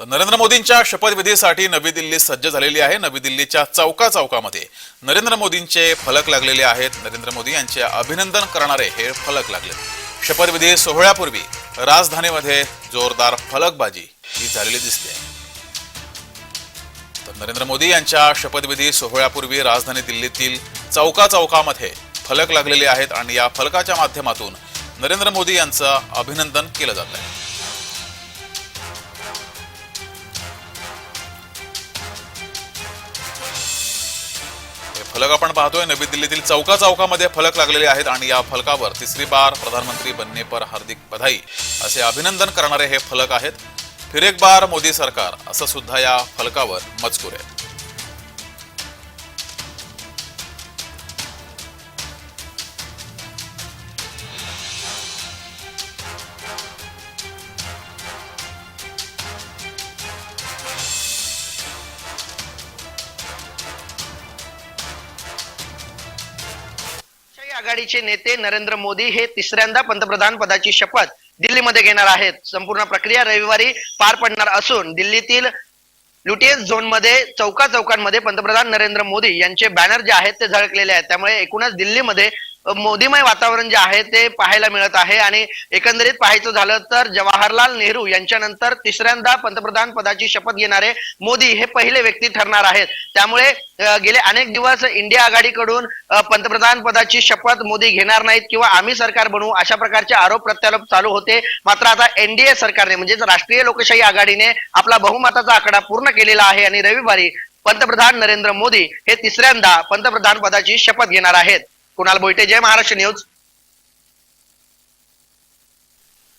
तर नरेंद्र मोदींच्या शपथविधीसाठी नवी दिल्ली सज्ज झालेली आहे. नवी दिल्लीच्या चौका चौकामध्ये नरेंद्र मोदींचे फलक लागलेले आहेत. नरेंद्र मोदी यांचे अभिनंदन करणारे हे फलक लागले. शपथविधी सोहळ्यापूर्वी राजधानीमध्ये जोरदार फलकबाजी ही झालेली दिसते. तर नरेंद्र मोदी यांच्या शपथविधी सोहळ्यापूर्वी राजधानी दिल्लीतील चौका चौकामध्ये फलक लागलेले आहेत आणि या फलकाच्या माध्यमातून नरेंद्र मोदी यांचं अभिनंदन केलं जात आहे. फलक आपण पाहतोय. नवी दिल्लीतील चौका चौकामध्ये फलक लागलेले आहेत आणि या फलकावर तिसरी बार प्रधानमंत्री बनने पर हार्दिक बधाई. असे अभिनंदन करणारे हे फलक आहेत. फिर एक बार मोदी सरकार असं सुद्धा या फलकावर मजकूर आहे. आघाडीचे नेते नरेंद्र मोदी हे तिसऱ्यांदा पंतप्रधान पदाची शपथ दिल्लीमध्ये घेणार आहेत. संपूर्ण प्रक्रिया रविवारी पार पडणार असून दिल्लीतील लुटियस झोनमध्ये चौका चौकांमध्ये पंतप्रधान नरेंद्र मोदी यांचे बॅनर जे आहेत ते झळकलेले आहेत. त्यामुळे एकूणच दिल्लीमध्ये मोदीमय वातावरण जे आहे ते पाहायला मिळत आहे आणि एकंदरीत पाहायचं झालं तर जवाहरलाल नेहरू यांच्यानंतर तिसऱ्यांदा पंतप्रधान पदाची शपथ घेणारे मोदी हे पहिले व्यक्ती ठरणार आहेत. त्यामुळे गेले अनेक दिवस इंडिया आघाडीकडून पंतप्रधान पदाची शपथ मोदी घेणार नाहीत किंवा आम्ही सरकार बनवू अशा प्रकारचे आरोप प्रत्यारोप चालू होते. मात्र आता एनडीए सरकारने म्हणजेच राष्ट्रीय लोकशाही आघाडीने आपला बहुमताचा आकडा पूर्ण केलेला आहे आणि रविवारी पंतप्रधान नरेंद्र मोदी हे तिसऱ्यांदा पंतप्रधान पदाची शपथ घेणार आहेत. कुणाल बोईटे जय महाराष्ट्र न्यूज.